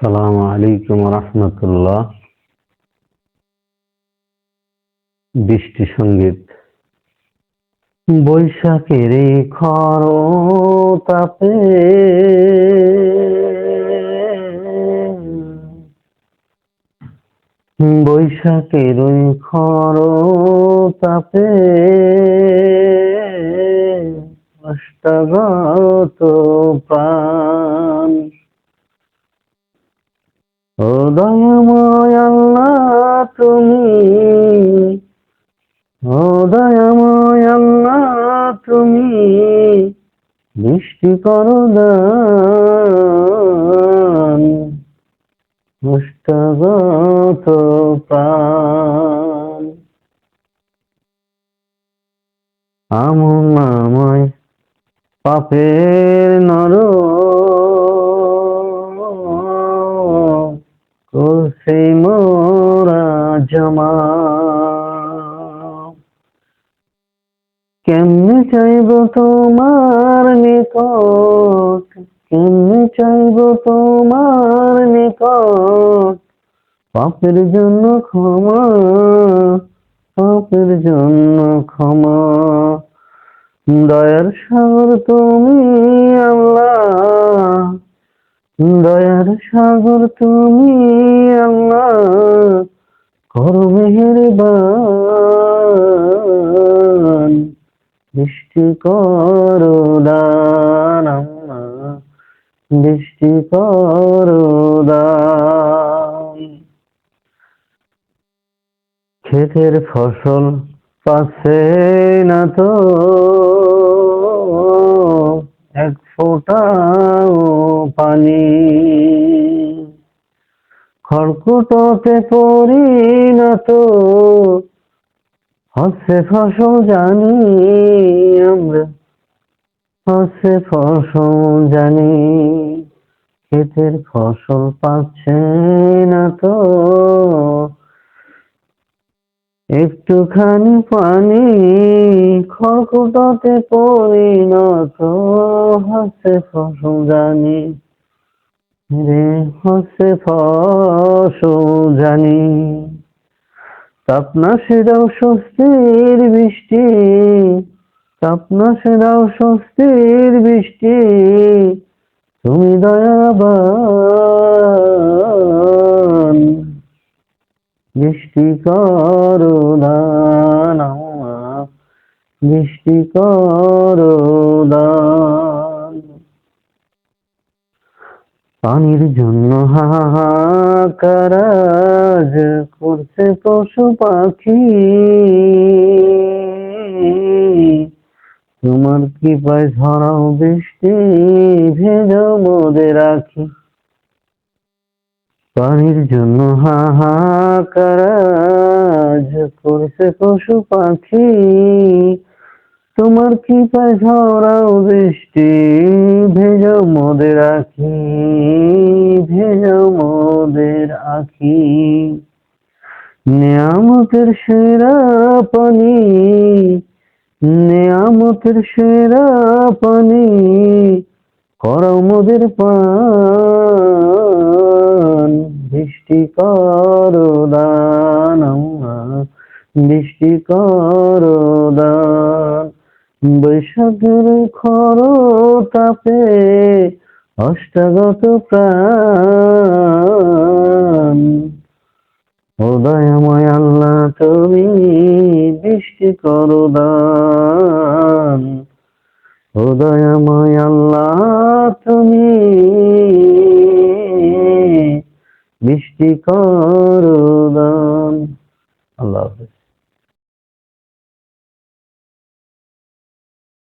আসসালামু আলাইকুম রহমতুল্লাহ। বৃষ্টি সংগীত। বৈশাখের খর তাপে। বৈশাখের খর তাপে। অষ্টাগত প্রাণ দয়াময় আল্লাহ তুমি। ও দয়াময় আল্লাহ তুমি। বৃষ্টি করো দান মুষ্টগত প্রাণ। আমন আমায় পাপের করছে মোরা জমা। কেমনে চাইব তোমার নিকট? কেমনে চাইব তোমার নিকট? পাপের জন্য ক্ষমা, পাপের জন্য ক্ষমা। দয়ার সাগর তুমি আল্লাহ দয়ার সাগর তুমি আল্লাহ করো মেহেরবান বৃষ্টি করো দান বৃষ্টি করো দান। ক্ষেতের ফসল পাশে না তো, এক ফোঁটাও পানি। খড়কুটোতে পরিণত হচ্ছে ফসল জানি আমরা, হচ্ছে ফসল জানি। ক্ষেতের ফসল পাচ্ছে না তো। একটুখানি পানি খড়কুটোতে পরিণত হচ্ছে ফসল জানি। রে হচ্ছে ফসল জানি। তাপনা সেরাও স্বস্তির বৃষ্টি তাপনা সেরাও স্বস্তির বৃষ্টি। তুমি দয়াবান বৃষ্টি করো দান বৃষ্টি করো দান পানির জন্য হাহাকারাজ করছে পশু পাখি। তোমার কৃপায় ঝরাও বৃষ্টি ভেজাও মোদের রাখি পানির জন্য হাহাকারাজ করছে পশু পাখি। তোমার কৃপায় ঝরাও বৃষ্টি ভেজাও মোদের আখি ভেজাও মোদের আখি। নিয়ামতের সেরা পানি, নিয়ামতের সেরা পানি, করো মোদের পান বৃষ্টি করো দান বৈশাখের খর তাপে অষ্টাগত প্রাণ। উদয়ময় আল্লাহ, তুমি বৃষ্টি করো দান। উদয়ময় আল্লাহ, তুমি বৃষ্টি করো আল্লাহ হাফেজ।